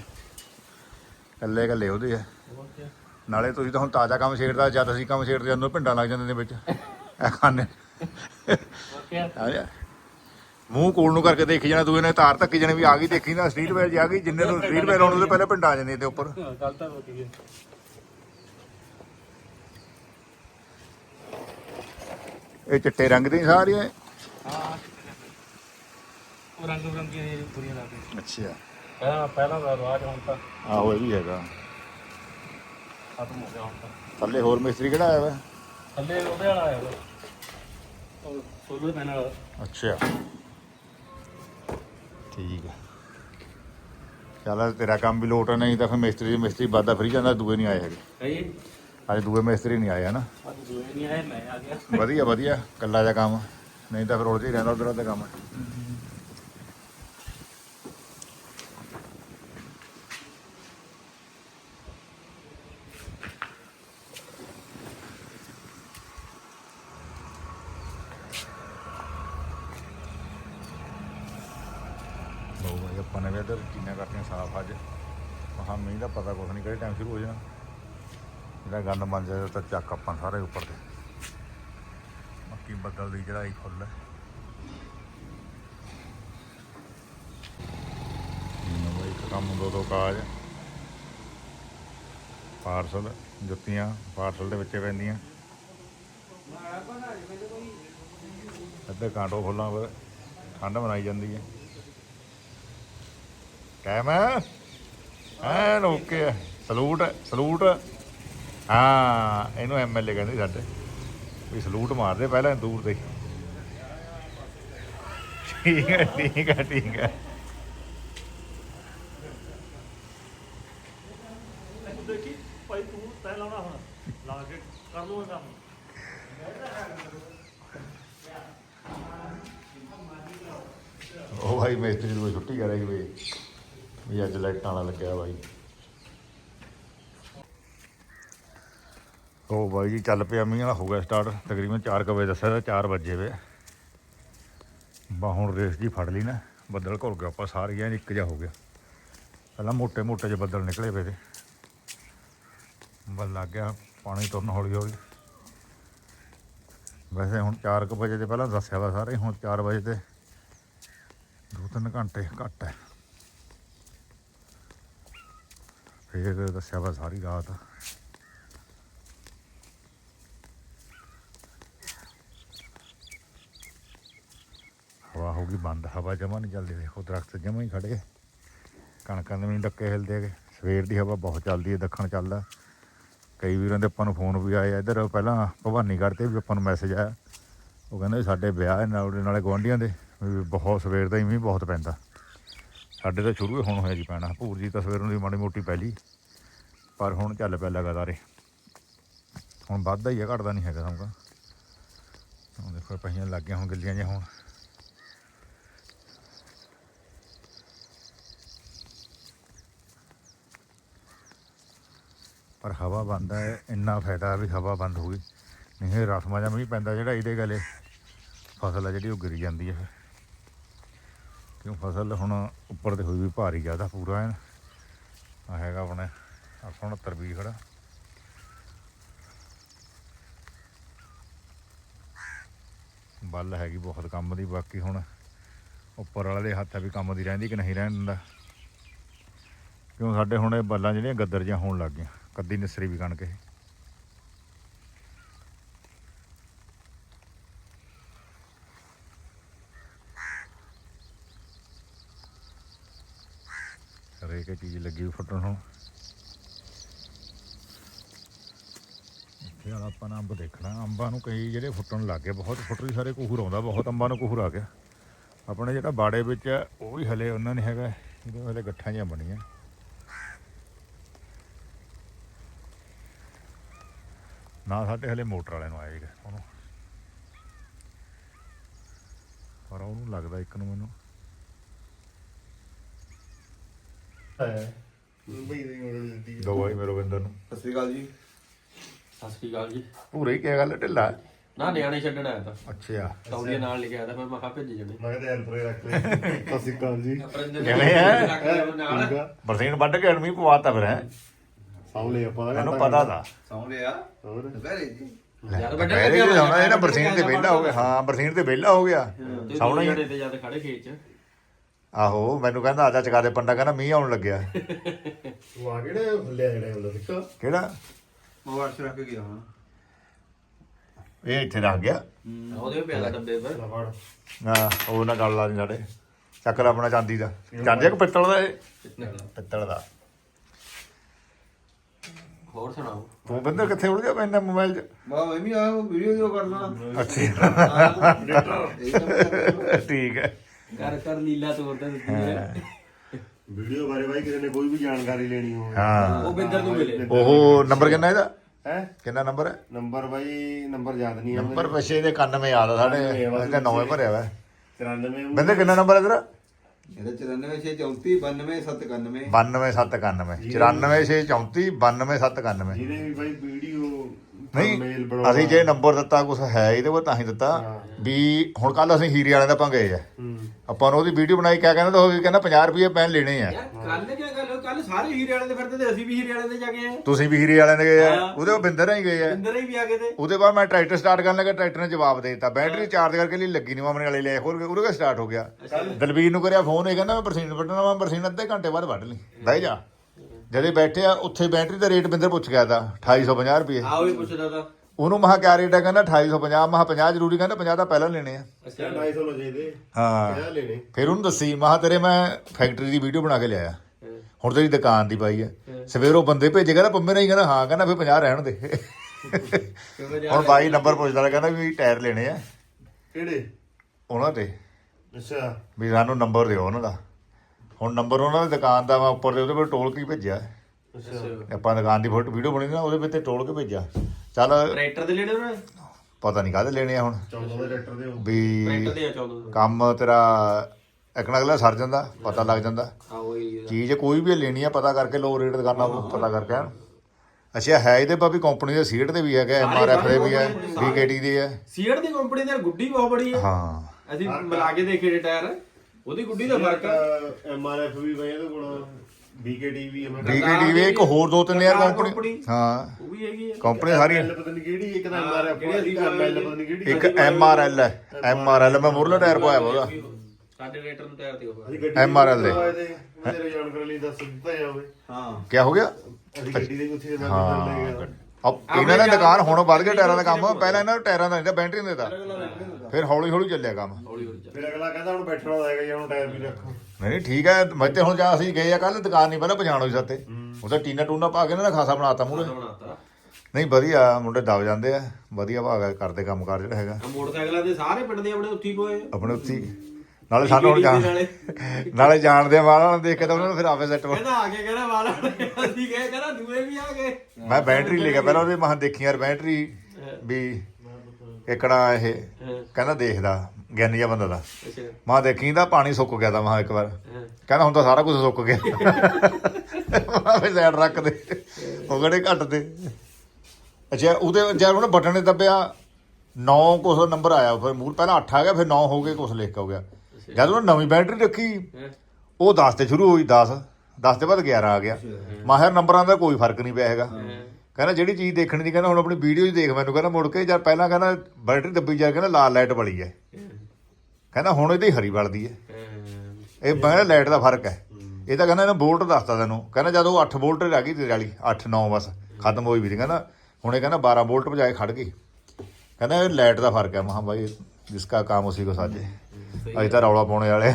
ਕੱਲੇ ਕੱਲੇ ਉਹਦੇ ਆ। ਨਾਲੇ ਤੁਸੀਂ ਤਾਂ ਹੁਣ ਤਾਜ਼ਾ ਕੰਮ ਛੇੜਦਾ ਜਦ ਅਸੀਂ ਕੰਮ ਛੇੜਦੇ ਜਾਂਦੇ ਪਿੰਡਾਂ ਲੱਗ ਜਾਂਦੇ ਨੇ ਵਿੱਚ। ਇਹ ਖਾਨੇ ਮੂੰਹ ਕੋਲ ਨੂੰ ਕਰਕੇ ਦੇਖੀ ਜਾਣਾ ਦੂਏ ਨੇ ਤਾਰ ਧੱਕੀ ਜਾਣੀ ਵੀ ਆ ਗਈ ਦੇਖੀ ਨਾ ਸਟਰੀਟ ਵੇਲ ਜੀ ਆ ਗਈ ਜਿੰਨੇ ਨੂੰ ਸਟਰੀਟ ਵੇਲ ਆਉਣ ਤੋਂ ਪਹਿਲੇ ਪਿੰਡ ਆ ਜਾਂਦੇ ਇਹਦੇ ਉੱਪਰ। ਗੱਲ ਤਾਂ ਹੋ ਗਈ ਇਹ ਚਿੱਟੇ ਰੰਗ ਦੀਆਂ ਸਾਰੀਆਂ। ਰੰਗ ਬਰੰਗੀਆਂ ਇਹ ਪੂਰੀਆਂ ਲੱਗਦੀਆਂ ਅੱਛਾ। ਪਹਿਲਾਂ ਪਹਿਲਾਂ ਦਾ ਰਿਵਾਜ ਹੁਣ ਤਾਂ ਆਹੋ ਇਹ ਵੀ ਹੈਗਾ। ਖਤਮ ਹੋ ਗਿਆ ਹੁਣ ਤਾਂ। ਥੱਲੇ ਹੋਰ ਮਿਸਤਰੀ ਕਿਹੜਾ ਆਇਆ ਵਾ? ਥੱਲੇ ਉਹਦੇ ਵਾਲਾ ਆਇਆ ਉਹ ਸੋਲਰ ਪੈਨਲ ਵਾਲਾ। ਅੱਛਾ। ਠੀਕ ਹੈ ਚੱਲ ਤੇਰਾ ਕੰਮ ਵੀ ਲੋਟ ਹੈ, ਨਹੀਂ ਤਾਂ ਫਿਰ ਮਿਸਤਰੀ ਦੀ ਮਿਸਤਰੀ ਵਾਦਾ ਫਰੀ ਜਾਂਦਾ ਦੂਏ ਨਹੀਂ ਆਏ ਹੈਗੇ। ਕਹੀ ਅੱਜ ਦੂਏ ਮਿਸਤਰੀ ਨਹੀਂ ਆਏ ਹਨਾ? ਅੱਜ ਦੂਏ ਨਹੀਂ ਆਏ ਮੈਂ ਆ ਗਿਆ। ਵਧੀਆ ਵਧੀਆ। ਕੱਲਾ ਜਿਹਾ ਕੰਮ। ਨਹੀਂ ਤਾਂ ਫਿਰ ਉਲਝ ਹੀ ਰਹਿੰਦਾ ਉਧਰ ਦਾ ਕੰਮ ਲੋ ਭਾਈ ਆਪਾਂ ਨੇ ਵੀ ਇੱਧਰ ਟੀਨਾਂ ਕਰਤੀਆਂ ਸਾਫ਼ ਅੱਜ। ਮਹਾ ਮੀਂਹ ਦਾ ਪਤਾ ਕੁਛ ਨਹੀਂ ਕਿਹੜੇ ਟਾਈਮ ਸ਼ੁਰੂ ਹੋ ਜਾਣਾ। ਜਿਹੜਾ ਗੰਦ ਬਣ ਜਾਏ ਤਾਂ ਚੱਕ ਆਪਾਂ ਸਾਰੇ ਉੱਪਰ ਤੇ। ਬਾਕੀ ਬੱਦਲ ਦੀ ਚੜਾਈ ਫੁੱਲ ਹੈ। ਨਵਾਂ ਇੱਕ ਕੰਮ ਦੋ ਦੋ ਕਾਜ। ਪਾਰਸਲ ਜੁੱਤੀਆਂ ਪਾਰਸਲ ਦੇ ਵਿੱਚ ਪੈਂਦੀਆਂ। ਅੱਧੇ ਕਾਂਟੋ ਫੁੱਲਾਂ ਪਰ ਠੰਡ ਮਨਾਈ ਜਾਂਦੀ ਹੈ। ਕਾਇਮ ਹੈ? ਐਨ ਓਕੇ ਹੈ। ਸਲੂਟ ਸਲੂਟ ਹਾਂ। ਇਹਨੂੰ ਐਮਐਲਏ ਕਹਿੰਦੇ ਸਾਡੇ। ਵੀ ਸਲੂਟ ਮਾਰਦੇ ਪਹਿਲਾਂ ਦੂਰ ਦੇ। ਠੀਕ ਹੈ ਠੀਕ ਹੈ ਠੀਕ ਹੈ। ਦੇਖੀ ਭਾਈ ਤੂੰ ਤੈ ਲਾਉਣਾ ਹੁਣ। ਲਾ ਕੇ ਕਰ ਲੂਗਾ ਕੰਮ। ਉਹ ਭਾਈ ਮਿਸਤਰੀ ਨੂੰ ਛੁੱਟੀ ਕਰੇਗੀ ਵੀ ਵੀ ਅੱਜ ਲਾਈਟਾਂ ਵਾਲਾ ਲੱਗਿਆ ਬਾਈ। ਉਹ ਬਾਈ ਜੀ ਚੱਲ ਪਿਆ, ਮੀਂਹ ਵਾਲਾ ਹੋ ਗਿਆ ਸਟਾਰਟ ਤਕਰੀਬਨ 4 ਵਜੇ ਦੱਸਿਆ ਤਾਂ 4 ਵਜੇ ਵੇ। ਬਾ ਹੁਣ ਰੇਸ ਜੀ ਫੜ ਲਈ ਨਾ, ਬੱਦਲ ਘੁਲ ਗਿਆ, ਆਪਾਂ ਸਾਰੀਆਂ ਇੱਕ ਜਿਹਾ ਹੋ ਗਿਆ। ਪਹਿਲਾਂ ਮੋਟੇ ਮੋਟੇ ਜਿਹੇ ਬੱਦਲ ਨਿਕਲੇ ਪਏ ਤੇ। ਬੱਲ ਲੱਗ ਗਿਆ, ਪਾਣੀ ਤੁਰਨ ਹੌਲੀ ਹੌਲੀ। ਵੈਸੇ ਹੁਣ 4 ਵਜੇ ਦੇ ਪਹਿਲਾਂ ਦੱਸਿਆ ਵਾ ਸਾਰੇ, ਹੁਣ 4 ਵਜੇ ਤੇ 2-3 ਘੰਟੇ ਘੱਟ ਹੈ। ਫੇਰ ਦੱਸਿਆ ਵਾ ਸਾਰੀ ਰਾਤ। ਹਵਾ ਹੋ ਗਈ ਬੰਦ, ਹਵਾ ਜਮਾ ਨਹੀਂ ਚੱਲਦੀ ਦੇਖੋ ਦਰਖਤ ਜਮਾ ਹੀ ਖੜ ਗਏ। ਕਣਕਾਂ ਦੇ ਵੀ ਡੱਕੇ ਹਿਲਦੇ ਹੈਗੇ। ਸਵੇਰ ਦੀ ਹਵਾ ਬਹੁਤ ਚੱਲਦੀ ਹੈ, ਦੱਖਣ ਚੱਲਦਾ। ਕਈ ਵੀਰਾਂ ਦੇ ਆਪਾਂ ਨੂੰ ਫੋਨ ਵੀ ਆਏ ਆ ਇੱਧਰ ਪਹਿਲਾਂ ਭਵਾਨੀਗੜ੍ਹ ਤੇ ਵੀ ਆਪਾਂ ਨੂੰ ਮੈਸੇਜ ਆਇਆ। ਉਹ ਕਹਿੰਦੇ ਸਾਡੇ ਵਿਆਹ ਹੈ, ਨਾਲ ਨਾਲੇ ਗੁਆਂਢੀਆਂ ਦੇ ਬਹੁਤ ਸਵੇਰ ਦਾ ਹੀ ਮੀਂਹ ਬਹੁਤ ਪੈਂਦਾ। ਸਾਡੇ ਤਾਂ ਸ਼ੁਰੂ ਹੀ ਹੁਣ ਹੋਇਆ ਜੀ ਪੈਣਾ। ਭੂਰ ਜੀ ਤਾਂ ਸਵੇਰ ਨੂੰ ਦੀ ਮਾੜੀ ਮੋਟੀ ਪੈ ਲਈ। ਪਰ ਹੁਣ ਚੱਲ ਪਿਆ ਲਗਾਤਾਰ ਇਹ। ਹੁਣ ਵੱਧਦਾ ਹੀ ਆ, ਘਟਦਾ ਨਹੀਂ ਹੈਗਾ ਸਮਕਾ ਹੁਣ ਦੇਖੋ ਪਹੀਆਂ ਲੱਗ ਗਈਆਂ ਹੁਣ ਗਿੱਲੀਆਂ ਜਿਹੀਆਂ ਹੁਣ। ਪਰ ਹਵਾ ਬੰਦ ਹੈ ਇੰਨਾ ਫਾਇਦਾ ਵੀ ਹਵਾ ਬੰਦ ਹੋ ਗਈ। ਨਹੀਂ, ਇਹ ਰਸਮਾ ਜਾਂ ਮੀਂਹ ਪੈਂਦਾ ਜਿਹੜਾ, ਇਹਦੇ ਗਲੇ ਫਸਲ ਆ ਜਿਹੜੀ, ਉਹ ਗਿਰ ਜਾਂਦੀ ਹੈ ਫਿਰ। ਕਿਉਂ ਫਸਲ ਹੁਣ ਉੱਪਰ ਤੇ ਹੋਈ ਵੀ ਭਾਰੀ ਜ਼ਿਆਦਾ ਪੂਰਾ ਐਨ। ਆ ਹੈਗਾ ਆਪਣੇ 869 ਬੀਜ ਖੜਾ। ਬੱਲ ਹੈਗੀ ਬਹੁਤ ਕੰਮ ਦੀ, ਬਾਕੀ ਹੁਣ ਉੱਪਰ ਵਾਲੇ ਦੇ ਹੱਥ ਆ ਵੀ ਕੰਮ ਦੀ ਰਹਿੰਦੀ ਕਿ ਨਹੀਂ ਰਹਿਣ ਦਿੰਦਾ। ਕਿਉਂ ਸਾਡੇ ਹੁਣ ਇਹ ਬੱਲਾਂ ਜਿਹੜੀਆਂ ਗੱਦਰ ਜਿਹੀਆਂ ਹੋਣ ਲੱਗ ਗਈਆਂ, ਕੱਦੀ ਨਿਸਰੀ ਵੀ ਕਣਕ ਇਹ। ਹਰੇਕ ਚੀਜ਼ ਲੱਗੀ ਫੁੱਟਣ ਹੁਣ ਇੱਥੇ ਵਾਲਾ ਆਪਾਂ ਨੇ ਅੰਬ ਦੇਖਣਾ। ਅੰਬਾਂ ਨੂੰ ਕਈ ਜਿਹੜੇ ਫੁੱਟਣ ਲੱਗ ਗਏ। ਬਹੁਤ ਫੁੱਟ ਰਹੀ ਸਾਰੇ ਕੁਹਰ ਆਉਂਦਾ। ਬਹੁਤ ਅੰਬਾਂ ਨੂੰ ਕੁਹਰ ਆ ਗਿਆ। ਆਪਣੇ ਜਿਹੜਾ ਬਾੜੇ ਵਿੱਚ ਹੈ, ਉਹ ਵੀ ਹਲੇ ਉਹਨਾਂ ਨੇ ਹੈਗਾ। ਇਹਦੇ ਹਲੇ ਗੱਠਾਂ ਜਿਹੀਆਂ ਬਣੀਆਂ। ਨਾ ਸਾਡੇ ਹਲੇ ਮੋਟਰ ਵਾਲੇ ਨੂੰ ਆਏਗਾ ਉਹਨੂੰ ਪਰ ਉਹਨੂੰ ਲੱਗਦਾ ਇੱਕ ਨੂੰ ਮੈਨੂੰ। ਦੋ ਵਾਰੀ ਮੇਰੇ ਬਿੰਦਰ ਨੂੰ। ਸਤਿ ਸ਼੍ਰੀ ਅਕਾਲ ਜੀ। ਸਤਿ ਸ਼੍ਰੀ ਅਕਾਲ ਜੀ। ਪੂਰੇ ਹੀ ਕਿਆ ਗੱਲ ਢਿੱਲਾ? ਨਾ ਨਿਆਣੇ ਛੱਡਣ ਆਇਆ ਤਾਂ। ਅੱਛਾ। ਤੌਲੀਏ ਨਾਲ ਲਿਖਿਆ ਤਾਂ ਮੈਂ ਮਖਾ ਭੇਜ ਜਣੇ। ਮੈਂ ਕਿਹਾ ਐਲਪਰੇ ਰੱਖ ਲੈ। ਸਤਿ ਸ਼੍ਰੀ ਅਕਾਲ ਜੀ। ਕਿਵੇਂ ਹੈ? ਨਾਲ। ਠੀਕ ਆ। ਬਰਸੀਨ ਵੱਢ ਕੇ ਅੜਮੀ ਪਵਾਤਾ ਫਿਰ ਹੈ? ਸਾਹਮਣੇ ਆਪਾਂ ਦਾ ਮੈਨੂੰ ਪਤਾ ਦਾ ਸੌਂ ਲਿਆ? ਹੋਰ? ਦੁਪਹਿਰੇ ਜੀ। ਜਦ ਵੱਢਣ ਪਹਿਲੇ ਲੱਗਿਆ ਜਿਹੜਾ ਹੋਇਆ ਇਹ ਨਾ ਬਰਸੀਨ ਤੇ ਵਿਹਲਾ ਹੋ ਗਿਆ। ਹਾਂ ਬਰਸੀਨ ਤੇ ਵਿਹਲਾ ਹੋ ਗਿਆ। ਜਦ ਖੜੇ ਖੇਤ ਚ। ਆਹੋ ਮੈਨੂੰ ਕਹਿੰਦਾ ਆਜਾ ਚਕਾ ਦੇ ਪੰਡਾ ਕਹਿੰਦਾ ਮੀਂਹ ਆਉਣ ਲੱਗਿਆ। ਤੂੰ ਆ ਕਿਹੜੇ ਫੁੱਲਿਆ ਜਿਹੜਾ ਹੁੰਦਾ ਦੇਖੋ ਕਿਹੜਾ? ਮੋਬਾਈਲ ਚ ਰੱਖ ਗਿਆ ਹਾਂ ਇਹ ਇੱਥੇ ਰੱਖ ਗਿਆ। ਉਹਦੇ ਵੀ ਪਿਆ ਡੱਬੇ ਪਰ। ਲੈ ਫੜ। ਹਾਂ ਉਹ ਨਾ ਗੱਲ ਲਾ ਦੀ ਸਾਡੇ ਚੱਕਰ ਆਪਣਾ ਚਾਂਦੀ ਦਾ। ਚਾਂਦੀ ਆ ਕਿ ਪਿੱਤਲ ਦਾ ਇਹ? ਪਿੱਤਲ ਦਾ। ਹੋਰ ਸੁਣਾਓ ਤੂੰ ਬੰਦਰ ਕਿੱਥੇ ਉੜ ਗਿਆ ਪੈਂਦਾ ਮੋਬਾਈਲ 'ਚ? ਬਾ ਮੈਂ ਵੀ ਆ ਵੀਡੀਓ ਜੋ ਕਰਨਾ। ਅੱਛਾ। ਠੀਕ ਹੈ। ਕਰ ਕਰ ਲੀਲਾ ਤੋੜਦਾ ਦਿੱਤੀ ਹੈ। ਵੀਡੀਓ ਬਾਰੇ ਬਾਈ ਕਿਸੇ ਨੇ ਕੋਈ ਵੀ ਜਾਣਕਾਰੀ ਲੈਣੀ ਹੋਵੇ। ਹਾਂ। ਉਹ ਬਿੰਦਰ ਨੂੰ ਮਿਲੇ। ਉਹ ਨੰਬਰ ਕਿੰਨਾ ਇਹਦਾ? ਹੈ? ਕਿੰਨਾ ਨੰਬਰ ਹੈ? ਨੰਬਰ ਬਾਈ ਨੰਬਰ ਯਾਦ ਨਹੀਂ ਆਉਂਦਾ ਨੰਬਰ ਪਿੱਛੇ ਦੇ 91 ਯਾਦ ਆ ਸਾਡੇ। ਤਾਂ ਨੌਵੇਂ ਭਰਿਆ ਵਾ। 93 ਬੰਦੇ ਕਿੰਨਾ ਨੰਬਰ ਹੈ ਤੇਰਾ? ਇਹਦਾ 94 6 34 92 791 92791 94634 92791 ਜਿਹਨੇ ਵੀ ਬਾਈ ਵੀਡੀਓ ਨਹੀਂ ਮੇਲ ਬਣਾਉਣਾ। ਅਸੀਂ ਜੇ ਨੰਬਰ ਦਿੱਤਾ ਕੁਝ ਹੈ ਇਹਦੇ ਕੋਲ ਤਾਂ ਹੀ ਦਿੱਤਾ ਵੀ ਹੁਣ ਕੱਲ ਅਸੀਂ ਹੀਰੇ ਵਾਲਿਆਂ ਦਾ ਆਪਾਂ ਗਏ ਆ। ਹੂੰ। ਆਪਾਂ ਨੂੰ ਉਹਦੀ ਵੀਡੀਓ ਬਣਾਈ ਕਿਆ ਕਹਿੰਦਾ ਤਾਂ ਉਹ ਕਹਿੰਦਾ 50 ਰੁਪਏ ਪੈਨ ਲੈਣੇ ਆ। ਯਾਰ ਕੱਲ ਕੀ ਗੱਲ ਕੱਲ ਸਾਰੇ ਹੀਰੇ ਵਾਲੇ ਦੇ ਫਿਰਦੇ ਤੇ ਅਸੀਂ ਵੀ ਹੀਰੇ ਵਾਲੇ ਦੇ ਜਾ ਕੇ ਆਏ। ਤੁਸੀਂ ਵੀ ਹੀਰੇ ਵਾਲਿਆਂ ਦੇ ਗਏ ਆ। ਹਾਂ। ਉਹਦੇ ਕੋਲ ਬਿੰਦਰ ਹੀ ਗਏ ਆ। ਬਿੰਦਰ ਹੀ ਵੀ ਆ ਗਏ ਤੇ। ਉਹਦੇ ਬਾਅਦ ਮੈਂ ਟਰੈਕਟਰ ਸਟਾਰਟ ਕਰਨ ਲੱਗਾ ਟਰੈਕਟਰ ਨੇ ਜਵਾਬ ਦੇ ਦਿੱਤਾ। ਬੈਟਰੀ ਚਾਰਜ ਕਰਕੇ ਲਈ ਲੱਗੀ ਨਹੀਂ ਮਾਮਨੇ ਵਾਲੇ ਲੈ ਹੋਰ ਉਹਦੇ ਕੋਲ ਸਟਾਰਟ ਹੋ ਗਿਆ। ਦਲਬੀਰ ਨੂੰ ਕਰਿਆ ਫੋਨ ਇਹ ਕਹਿੰਦਾ ਮੈਂ ਬਰਸੀਨ ਵੱਢਣਾ ਮੈਂ ਬਰਸੀਨ ਅੱਧੇ ਘੰਟੇ ਬਾਅਦ ਵੱਢ ਲਈ। ਬਹਿ ਜਾ। ਜਦੇ ਬੈਠੇ ਆ ਉੱਥੇ ਬੈਟਰੀ ਦਾ ਰੇਟ ਬਿੰਦਰ ਪੁੱਛ ਗਿਆ ਤਾਂ 2850 ਰੁਪਏ। ਆਓ ਵੀ ਪੁੱਛਦਾ ਤਾਂ। ਉਹਨੂੰ ਮਹਾ ਕਿਆ ਰੇਟ ਹੈ ਕਹਿੰਦਾ 2850 ਮਹਾ 50 ਜ਼ਰੂਰੀ ਕਹਿੰਦਾ 50 ਤਾਂ ਪਹਿਲਾਂ ਲੈਣੇ ਆ। ਅੱਛਾ। 250 ਲੋ ਦੇ ਹਾਂ। 50 ਲੈਣੇ। ਫਿਰ ਉਹਨੂੰ ਦੱਸੀ ਮਹਾ ਤੇਰੇ ਮੈਂ ਫੈਕਟਰੀ ਦੀ ਵੀਡੀਓ ਬਣਾ ਕੇ ਲਿਆਇਆ। ਹੁਣ ਤੇਰੀ ਦੁਕਾਨ ਦੀ ਪਾਈ ਹੈ। ਸਵੇਰੋਂ ਬੰਦੇ ਭੇਜੇ ਕਹਿੰਦਾ ਪੰਮੇ ਨਹੀਂ ਕਹਿੰਦਾ ਹਾਂ ਕਹਿੰਦਾ ਫਿਰ 50 ਰਹਿਣ ਦੇ। ਹੁਣ ਬਾਈ ਨੰਬਰ ਪੁੱਛਦਾ ਕਹਿੰਦਾ ਵੀ ਟਾਇਰ ਲੈਣੇ ਆ। ਕਿਹੜੇ? ਉਹਨਾਂ ਦੇ। ਅੱਛਾ। ਵੀ ਸਾਨੂੰ ਨੰਬਰ ਦਿਓ ਉਹਨਾਂ ਦਾ। ਹੁਣ ਨੰਬਰ ਉਹਨਾਂ ਦੀ ਦੁਕਾਨ ਦਾ ਮੈਂ ਉੱਪਰ ਦੇ ਉਹਦੇ ਪਰ ਟੋਲ ਕੇ ਭੇਜਿਆ? ਅੱਛਾ। ਆਪਾਂ ਦੁਕਾਨ ਦੀ ਫੋਟੋ ਵੀਡੀਓ ਬਣੀ ਨਾ ਉਹਦੇ ਵਿੱਚ ਤੇ ਟੋਲ ਕੇ ਭੇਜਿਆ? ਚੱਲ ਟਰੈਕਟਰ ਦੇ ਲੈਣੇ ਉਹਨਾਂ ਨੇ? ਪਤਾ ਨਹੀਂ ਕਾਹਦੇ ਲੈਣੇ ਆ ਹੁਣ। 14 ਦੇ ਟਰੈਕਟਰ ਦੇ ਵੀ ਟਰੈਕਟਰ ਦੇ ਆ 14 ਕੰਮ ਤੇਰਾ ਇੱਕ ਨਾ ਅਗਲਾ ਸਰ ਜਾਂਦਾ ਪਤਾ ਲੱਗ ਜਾਂਦਾ। ਹੀ ਚੀਜ਼ ਕੋਈ ਵੀ ਲੈਣੀ ਆ ਪਤਾ ਕਰਕੇ ਲੋ ਰੇਟ ਦੁਕਾਨਾਂ ਤੋਂ ਪਤਾ ਕਰਕੇ ਆ। ਅੱਛਾ ਹੈ ਇਹਦੇ ਪਾ ਵੀ ਕੰਪਨੀ ਦੇ ਸੀਟ ਤੇ ਵੀ ਹੈਗਾ ਐਮਆਰਐਫ ਦੇ ਵੀ ਹੈ ਵੀਕੇਟੀ ਦੇ ਹੈ ਸੀਟ ਦੀ ਕੰਪਨੀ ਦੀ ਗੁੱਡੀ ਬਹੁਤ ਬੜੀ ਹੈ ਹਾਂ। ਅਸੀਂ ਮਿਲਾ ਕੇ ਦੇਖੇ ਟਾਇਰ ਉਹਦੀ ਗੁੱਡੀ ਦਾ ਫ਼ਰਕ ਆ। ਐਮਆਰਐਫ ਵੀ ਬਈ ਇਹਦੇ ਕੋਲ ਬੀਕੇਟੀ ਵੀ ਹੈ ਵੀਕੇਟੀ ਵੀ ਇੱਕ ਹੋਰ ਦੋ ਤਿੰਨ ਯਾਰ ਕੰਪਨੀ। ਹਾਂ। ਉਹ ਵੀ ਹੈਗੀ ਹੈ ਕੰਪਨੀ ਐਲ ਪਤਾ ਨਹੀਂ ਕਿਹੜੀ ਇੱਕ ਦਾ ਐਮਆਰਐਫ ਕਿਹੜੀ ਐਮਐਲ ਪਤਾ ਨਹੀਂ ਕਿਹੜੀ। ਇੱਕ ਐਮਆਰਐਲ ਹੈ ਐਮਆਰਐਲ ਮੈਂ ਮੁਰਲਾ ਟਾਇਰ ਪਾਇਆ ਉਹਦਾ। ਸਾਡੇ ਰੇਟਰ ਨੂੰ ਟਾਇਰ ਤੇ ਗੱਡੀ MRL ਦੇ। ਮੇਰੇ ਜਾਣਕਾਰੀ ਲਈ ਦੱਸ ਦਿੱਤਾ ਜਾਵੇ। ਹਾਂ। ਕੀ ਹੋ ਗਿਆ? ਅਸੀਂ ਗੱਡੀ ਦੇ ਉੱਥੇ ਲੈ ਗਿਆ ਅਬ ਇਹਨਾਂ ਦਾ ਦੁਕਾਨ ਹੁਣ ਵੱਧ ਗਿਆ ਟਾਇਰਾਂ ਦਾ ਕੰਮ। ਪਹਿਲਾਂ ਇਹਨਾਂ ਨੂੰ ਟਾਇਰਾਂ ਦਾ ਨਹੀਂ ਤਾਂ ਬੈਟਰੀ ਦਾ ਦਿੱਤਾ। ਫਿਰ ਹੌਲੀ ਹੌਲੀ ਚੱਲਿਆ ਕੰਮ। ਹੌਲੀ ਹੌਲੀ ਚੱਲ ਫਿਰ ਅਗਲਾ ਕਹਿੰਦਾ ਹੁਣ ਬੈਠਣਾ ਹੋਏਗਾ ਜੀ ਹੁਣ ਟਾਇਰ ਵੀ ਰੱਖੋ। ਨਹੀਂ ਠੀਕ ਹੈ। ਮੈਂ ਤੇ ਹੁਣ ਜਾ ਅਸੀਂ ਗਏ ਆ ਕੱਲ ਦੁਕਾਨ ਨਹੀਂ ਪਹਿਲਾਂ ਪਛਾਣੋ ਸੀ ਸਾਤੇ ਉਹ ਤਾਂ ਟੀਨਾ ਟੂਨਾ ਪਾ ਕੇ ਇਹਨਾਂ ਨੇ ਖਾਸਾ ਬਣਾਤਾ ਮੂਰੇ ਨਹੀਂ ਵਧੀਆ ਮੁੰਡੇ ਦਬ ਜਾਂਦੇ ਆ। ਵਧੀਆ ਭਾਗਾ ਕਰਦੇ ਕੰਮ ਕਾਰ ਜਿਹੜਾ ਹੈਗਾ। ਮੋਟਰਸਾਈਕਲਾਂ ਦੇ ਸਾਰੇ ਪਿੰਡ ਦੇ ਆਪਣੇ ਉੱਥੀ ਕੋਏ ਆਪਣੇ ਉੱਥੇ। ਨਾਲੇ ਸਾਨੂੰ ਹੁਣ ਜਾਣ ਨਾਲੇ। ਜਾਣਦੇ ਆ ਵਾਲਾਂ ਨੂੰ ਦੇਖ ਕੇ ਤਾਂ ਉਹਨਾਂ ਨੂੰ ਫਿਰ ਆਪੇ ਸੈੱਟ ਕਹਿੰਦਾ ਆ ਕੇ ਕਹਿੰਦਾ ਵਾਲਾ ਅਸੀਂ ਗਏ ਕਹਿੰਦਾ ਦੂਏ ਵੀ ਆ ਗਏ। ਮੈਂ ਬੈਟਰੀ ਲੈ ਗਿਆ ਪਹਿਲਾਂ ਉਹਦੇ ਮਹਾਂ ਦੇਖੀ ਯਾਰ ਬੈਟਰੀ ਵੀ ਇਕੜਾ ਇਹ ਕਹਿੰਦਾ ਦੇਖਦਾ ਗਿਆਨੀ ਬੰਦਾ ਦਾ। ਮਾਂ ਦੇਖੀ ਤਾਂ ਪਾਣੀ ਸੁੱਕ ਗਿਆ ਤਾਂ ਮਹਾਂ ਇੱਕ ਵਾਰ। ਹਾਂ। ਕਹਿੰਦਾ ਹੁਣ ਤਾਂ ਸਾਰਾ ਕੁਝ ਸੁੱਕ ਗਿਆ। ਮਾਂ ਵੀ ਸਾਈਡ ਰੱਖ ਦੇ ਉਹ ਕਿਹੜੇ ਘੱਟ ਤੇ ਅੱਛਾ ਉਹਦੇ ਜਦ ਉਹਨੇ ਬਟਨ ਨੇ ਦੱਬਿਆ 9 ਕੁਛ ਨੰਬਰ ਆਇਆ ਫਿਰ ਮੂਲ ਪਹਿਲਾਂ 8 ਆ ਗਿਆ ਫਿਰ 9 ਹੋ ਗਏ ਕੁਛ ਲਿਖ ਕੇ ਹੋ ਗਿਆ। ਜਦ ਉਹਨੇ ਨਵੀਂ ਬੈਟਰੀ ਰੱਖੀ। ਉਹ 10 ਤੇ ਸ਼ੁਰੂ ਹੋਈ 10 10 ਤੇ ਬਾਅਦ 11 ਆ ਗਿਆ। ਮਾਹਿਰ ਨੰਬਰਾਂ ਦਾ ਕੋਈ ਫ਼ਰਕ ਨਹੀਂ ਪਿਆ ਹੈਗਾ। ਕਹਿੰਦਾ ਜਿਹੜੀ ਚੀਜ਼ ਦੇਖਣੀ ਦੀ ਕਹਿੰਦਾ ਹੁਣ ਆਪਣੀ ਵੀਡੀਓ 'ਚ ਦੇਖ ਮੈਨੂੰ। ਕਹਿੰਦਾ ਮੁੜ ਕੇ ਜਦ ਪਹਿਲਾਂ ਕਹਿੰਦਾ ਬੈਟਰੀ ਦੱਬੀ ਜਾ ਕਹਿੰਦਾ ਲਾਲ ਲਾਈਟ ਬਲੀ ਹੈ। ਕਹਿੰਦਾ ਹੁਣ ਇਹਦੀ ਹਰੀ ਬਲਦੀ ਹੈ। ਇਹ ਕਹਿੰਦਾ ਲਾਈਟ ਦਾ ਫ਼ਰਕ ਹੈ। ਇਹ ਤਾਂ ਕਹਿੰਦਾ ਇਹਨੇ ਵੋਲਟ ਦੱਸਤਾ ਤੈਨੂੰ। ਕਹਿੰਦਾ ਜਦ ਉਹ 8 ਵੋਲਟ ਰਹਿ ਗਈ ਤੇਰੇ ਵਾਲੀ 8 9 ਬਸ ਖਤਮ ਹੋਈ ਵੀ ਸੀ। ਕਹਿੰਦਾ ਹੁਣ ਇਹ ਕਹਿੰਦਾ 12 ਵੋਲਟ ਵਜਾਏ ਖੜ ਗਈ। ਕਹਿੰਦਾ ਇਹ ਲਾਈਟ ਦਾ ਫ਼ਰਕ ਹੈ। ਮਹਾ ਭਾਈ ਜਿਸਕਾ ਕੰਮ ਉਸੀ ਕੋ ਸਾਜੇ। ਅਜੇ ਤਾਂ ਰੌਲਾ ਪਾਉਣੇ ਵਾਲੇ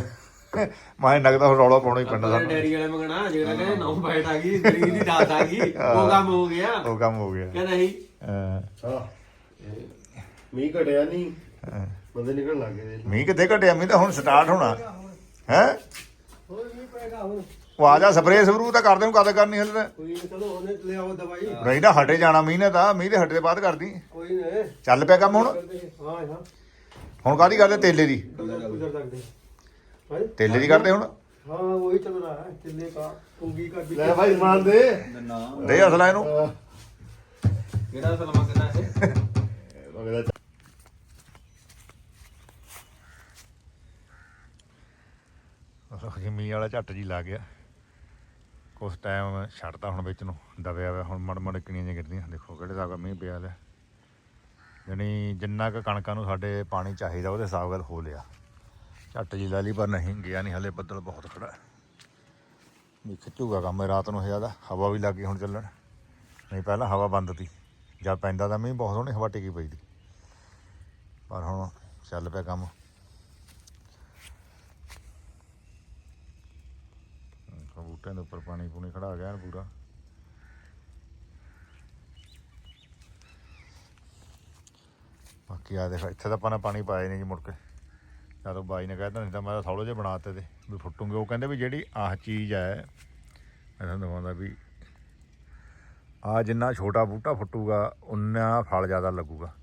ਮਾਂ ਨਗਦਾ ਹੁਣ ਰੌਲਾ ਪਾਉਣਾ ਹੀ ਪੈਂਦਾ ਆਪਣੇ ਸਾਨੂੰ। ਡੈਰੀ ਵਾਲੇ ਮੰਗਣਾ ਜਿਹੜਾ ਕਹਿੰਦੇ ਨੌ ਬੈਠ ਆ ਗਈ ਤੇਰੀ ਦੀ ਦਾਤ ਆ ਗਈ ਉਹ ਕੰਮ ਹੋ ਗਿਆ। ਉਹ ਕੰਮ ਹੋ ਗਿਆ। ਕਿ ਨਹੀਂ। ਹਾਂ। ਮੀਂਹ ਘਟਿਆ ਨਹੀਂ ਬੰਦੇ ਨਿਕਲਣ ਲੱਗ ਗਏ ਦੇਖ। ਮੀਂਹ ਕਿੱਥੇ ਘਟਿਆ? ਮੀਂਹ ਤਾਂ ਹੁਣ ਸਟਾਰਟ ਹੋਣਾ। ਹੈ? ਹੋਰ ਨਹੀਂ ਪਏਗਾ ਹੁਣ। ਉਹ ਆ ਜਾ ਸਪਰੇਅ ਸਬਰੂ ਤਾਂ ਕਰਦੇ ਨੂੰ ਕਦ ਕਰਨੀ ਹਲੇ ਤਾਂ। ਕੋਈ ਨਹੀਂ ਚਲੋ ਉਹਨੇ ਲਿਆਓ ਦਵਾਈ। ਨਹੀਂ ਤਾਂ ਹਟੇ ਜਾਣਾ ਮੀਂਹ ਨੇ ਤਾਂ ਮੀਂਹ ਦੇ ਹਟੇ ਦੇ ਬਾਅਦ ਕਰਦੀ। ਕੋਈ ਨਹੀਂ ਚੱਲ ਪਿਆ ਕੰਮ ਹੁਣ। ਹਾਂ ਹਾਂ। ਹੁਣ ਕਾਦੀ ਕਰਦੇ ਤੇਲੇ ਦੀ? ਤੇਲੇ ਦੀ ਕਰਦੇ ਹੁਣ? ਹਾਂ ਉਹੀ ਚੱਲ ਰਹਾ ਹੈ ਤੇਲੇ ਕਾ ਕੁੰਗੀ ਕਾ ਲੈ ਦੇ। ਅਸਲਾ ਇਹਨੂੰ। ਮੀਂਹ ਵਾਲਾ ਝੱਟ ਜੀ ਲਾ ਗਿਆ। ਕੁਝ ਟਾਈਮ ਛੱਡਦਾ ਹੁਣ ਵਿੱਚ ਨੂੰ ਦਬਿਆ ਹੋਇਆ ਹੁਣ ਮੜ ਮੜ ਕਿਣੀਆਂ ਜਿਹੀਆਂ ਗਿਰਦੀਆਂ। ਦੇਖੋ ਕਿਹੜੇ ਸਾਗਾ ਮੀਂਹ ਪਿਆ ਲੈ ਜਾਣੀ ਜਿੰਨਾ ਕੁ ਕਣਕਾਂ ਨੂੰ ਸਾਡੇ ਪਾਣੀ ਚਾਹੀਦਾ, ਉਹਦੇ ਹਿਸਾਬ ਨਾਲ ਹੋ ਲਿਆ। ਝੱਟ ਜੀ ਲੈ ਲਈ, ਪਰ ਨਹੀਂ, ਗਿਆ ਨਹੀਂ, ਹਲੇ ਬੱਦਲ ਬਹੁਤ ਖੜਾ ਹੈ। ਵੀ ਖਿੱਚੂਗਾ ਕੰਮ, ਰਾਤ ਨੂੰ ਜ਼ਿਆਦਾ ਹਵਾ ਵੀ ਲੱਗ ਹੁਣ ਚੱਲਣ। ਨਹੀਂ, ਪਹਿਲਾਂ ਹਵਾ ਬੰਦ ਤੀ। ਜਦ ਪੈਂਦਾ ਤਾਂ ਮੀਂਹ ਬਹੁਤ ਸੋਹਣੀ ਹਵਾ ਟਿਕੀ ਪਈ ਤੀ। ਪਰ ਹੁਣ ਚੱਲ ਪਿਆ ਕੰਮ। ਬੂਟਿਆਂ ਦੇ ਉੱਪਰ ਪਾਣੀ ਪੂਣੀ ਖੜਾ ਗਿਆ ਪੂਰਾ। ਬਾਕੀ ਆ ਦੇਖੋ, ਇੱਥੇ ਤਾਂ ਆਪਾਂ ਨੇ ਪਾਣੀ ਪਾਇਆ ਨਹੀਂ ਜੀ ਮੁੜ ਕੇ। ਜਦੋਂ ਬਾਈ ਨੇ ਕਹਿਤਾ ਨਹੀਂ ਤਾਂ ਮੈਂ ਥੋੜੇ ਜਿਹੇ ਬਣਾਤੇ ਤੇ ਵੀ ਫੁੱਟੂਗੇ। ਉਹ ਕਹਿੰਦੇ ਵੀ ਜਿਹੜੀ ਆਹ ਚੀਜ਼ ਹੈ, ਮੈਂ ਤੁਹਾਨੂੰ ਦਿਖਾਉਂਦਾ ਵੀ ਆ ਜਿੰਨਾ ਛੋਟਾ ਬੂਟਾ ਫੁੱਟੂਗਾ ਉਨਾ ਫਲ ਜ਼ਿਆਦਾ ਲੱਗੂਗਾ।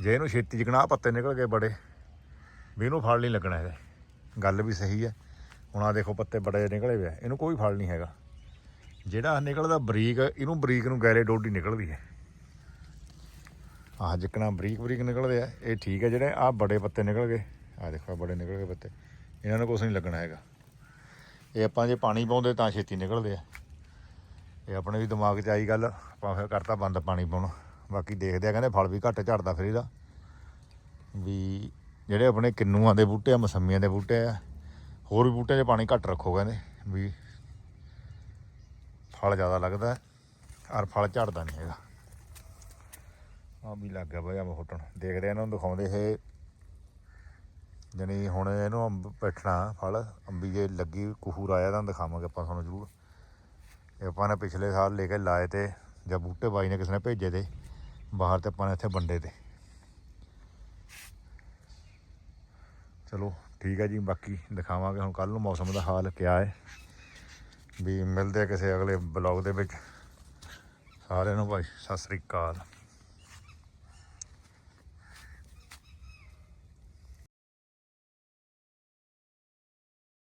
ਜੇ ਇਹਨੂੰ ਛੇਤੀ ਜਿਕਣਾ, ਆਹ ਪੱਤੇ ਨਿਕਲ ਗਏ ਬੜੇ। ਵੀ ਇਹਨੂੰ ਫਲ ਨਹੀਂ ਲੱਗਣਾ ਇਹਦੇ। ਗੱਲ ਵੀ ਸਹੀ ਹੈ। ਹੁਣ ਆ ਦੇਖੋ, ਪੱਤੇ ਬੜੇ ਨਿਕਲੇ ਹੋਏ ਆ। ਇਹਨੂੰ ਕੋਈ ਫਲ ਨਹੀਂ ਹੈਗਾ। ਜਿਹੜਾ ਆਹ ਨਿਕਲਦਾ ਬਰੀਕ, ਇਹਨੂੰ ਬਰੀਕ ਨੂੰ ਗੈਰੇ ਡੋਡੀ ਨਿਕਲਦੀ ਹੈ। ਆਹ ਜਿੱਕਣਾ ਬਰੀਕ ਬਰੀਕ ਨਿਕਲਦੇ ਆ, ਇਹ ਠੀਕ ਹੈ ਜਿਹੜੇ, ਆਹ ਬੜੇ ਪੱਤੇ ਨਿਕਲ ਗਏ। ਆਹ ਦੇਖੋ ਬੜੇ ਨਿਕਲ ਗਏ ਪੱਤੇ। ਇਹਨਾਂ ਨੂੰ ਕੁਛ ਨਹੀਂ ਲੱਗਣਾ ਹੈਗਾ। ਇਹ ਆਪਾਂ ਜੇ ਪਾਣੀ ਪਾਉਂਦੇ ਤਾਂ ਛੇਤੀ ਨਿਕਲਦੇ ਆ। ਇਹ ਆਪਣੇ ਵੀ ਦਿਮਾਗ 'ਚ ਆਈ ਗੱਲ, ਆਪਾਂ ਫਿਰ ਕਰਤਾ ਬੰਦ ਪਾਣੀ ਪਾਉਣਾ। ਬਾਕੀ ਦੇਖਦੇ ਆ, ਕਹਿੰਦੇ ਫਲ ਵੀ ਘੱਟ ਝੜਦਾ ਫਿਰ ਇਹਦਾ। ਵੀ ਜਿਹੜੇ ਆਪਣੇ ਕਿੰਨੂਆਂ ਦੇ ਬੂਟੇ ਆ, ਮਸੰਮੀਆਂ ਦੇ ਬੂਟੇ ਆ, ਹੋਰ ਵੀ ਬੂਟਿਆਂ 'ਚ ਪਾਣੀ ਘੱਟ ਰੱਖੋ, ਕਹਿੰਦੇ। ਵੀ ਫਲ ਜ਼ਿਆਦਾ ਲੱਗਦਾ, ਔਰ ਫਲ ਝੜਦਾ ਨਹੀਂ ਹੈਗਾ। ਆ ਵੀ ਲੱਗ ਗਿਆ ਬਈ ਆ ਫੁੱਟਣ ਦੇਖਦੇ ਆ ਇਹਨਾਂ ਨੂੰ ਦਿਖਾਉਂਦੇ ਇਹ। ਜਣੀ ਹੁਣ ਇਹਨੂੰ ਅੰਬ ਬੈਠਣਾ ਫਲ, ਅੰਬੀ ਜੇ ਲੱਗੀ ਕਹੂਰ ਆਇਆ ਤਾਂ ਦਿਖਾਵਾਂਗੇ ਆਪਾਂ ਤੁਹਾਨੂੰ ਜ਼ਰੂਰ। ਇਹ ਆਪਾਂ ਨੇ ਪਿਛਲੇ ਸਾਲ ਲੈ ਕੇ ਲਾਏ ਤੇ, ਜਾਂ ਬੂਟੇ ਬਾਈ ਨੇ ਕਿਸੇ ਨੇ ਭੇਜੇ ਤੇ, ਬਾਹਰ ਤੇ ਆਪਾਂ ਨੇ ਇੱਥੇ ਵੰਡੇ ਤੇ। ਚਲੋ, ਠੀਕ ਹੈ ਜੀ, ਬਾਕੀ ਦਿਖਾਵਾਂਗੇ ਹੁਣ ਕੱਲ ਨੂੰ ਮੌਸਮ ਦਾ ਹਾਲ ਕਿਆ ਹੈ। ਵੀ ਮਿਲਦੇ ਕਿਸੇ ਅਗਲੇ ਬਲੌਗ ਦੇ ਵਿੱਚ। ਸਾਰਿਆਂ ਨੂੰ ਭਾਈ, ਸਤਿ ਸ੍ਰੀ ਅਕਾਲ।